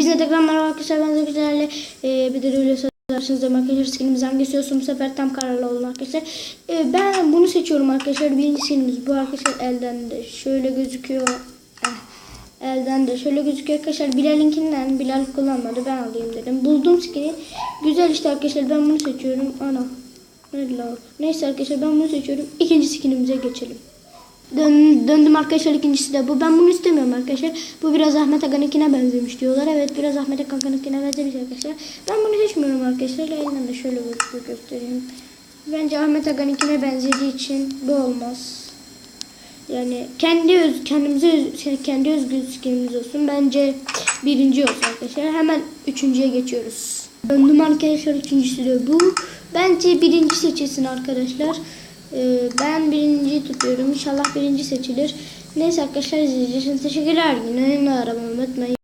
Hepinize tekrar merhaba arkadaşlar ben Zekizlerle e, bir de öyle söylersiniz diyorum arkadaşlar skinimizi hangisi olsun bu sefer tam kararlı olun arkadaşlar. E, ben bunu seçiyorum arkadaşlar birinci skinimiz bu arkadaşlar elden de şöyle gözüküyor. Eh, elden de şöyle gözüküyor arkadaşlar Bilal'inkinden Bilal kullanmadı ben alayım dedim. Buldum skini güzel işte arkadaşlar ben bunu seçiyorum. Ana. Neyse arkadaşlar ben bunu seçiyorum. İkinci skinimize geçelim. Dön, döndüm arkadaşlar ikincisi de bu. Ben bunu istemiyorum arkadaşlar. Bu biraz Ahmet Akan'ınkine benzemiş diyorlar. Evet biraz Ahmet Akan'ınkine benzemiş arkadaşlar. Ben bunu seçmiyorum arkadaşlar. Elinden de şöyle gözüküyor göstereyim. Bence Ahmet Akan'ınkine benzediği için bu olmaz. Yani kendi öz, kendimize öz, şey, kendi özgü skinimiz olsun. Bence birinci olsun arkadaşlar. Hemen üçüncüye geçiyoruz. Döndüm arkadaşlar üçüncüsü de bu. Bence birinci seçilsin arkadaşlar. Ee, ben birinci tutuyorum. İnşallah birinci seçilir. Neyse arkadaşlar izleyiciler için teşekkürler. Yine arabamı